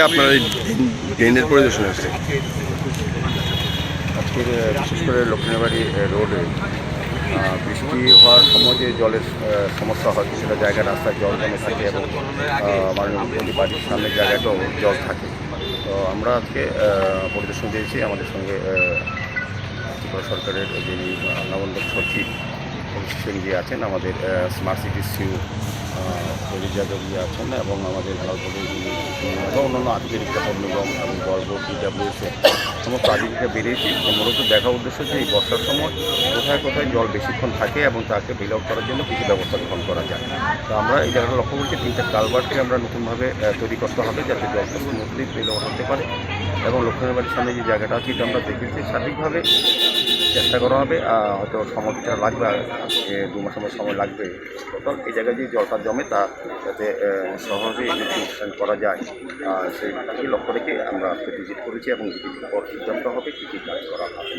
আপনার এই ড্রেনের পরিদর্শন আসছে? আজকের বিশেষ করে লক্ষ্মীবাড়ি রোডে বৃষ্টি হওয়ার সময় যে জলের সমস্যা হয় সেটা জায়গা রাস্তায় জল জমে থাকে এবং মুখ্যমন্ত্রী বাড়ির সামনের জায়গাটাও জল থাকে। তো আমরা আজকে পরিদর্শন দিয়েছি আমাদের সঙ্গে ত্রিপুরা সরকারের যিনি আহ, নবন্দক সচিব জি আছেন আমাদের smart city CEO Pradeep Yadav আছেন এবং আমাদের এবং অন্যান্য পৌর নিগম এবং গর্ব পিডাব্লিউসি সমস্ত আধিকারিকরা বেরিয়েছি। মূলত দেখা উদ্দেশ্য যে এই বর্ষার সময় কোথায় কোথায় জল বেশিক্ষণ থাকে এবং তাকে বিল আউট করার জন্য কিছু ব্যবস্থা গ্রহণ করা যায়। তো আমরা এই জায়গাটা লক্ষ্য করছি, তিনটা কালভারকে আমরা নতুনভাবে তৈরি করতে হবে যাতে জলটা স্মুথলি বিল আউট হতে পারে। এবং লক্ষ্মীর বাড়ির সামনে যে জায়গাটা আছে, এটা আমরা দেখেছি। সার্বিকভাবে চেষ্টা করা হবে হয়তো সময়টা লাগবে দু মাস সময় সময় লাগবে। টোটাল এই জায়গায় যে জলটা জমে তা যাতে সহজেই ইনস্ট্যান্ট করা যায় সেই লক্ষ্য রেখে আমরা ভিজিট করেছি এবং ভিজিট পর সিদ্ধান্ত হবে, কী কী কাজ করা হবে।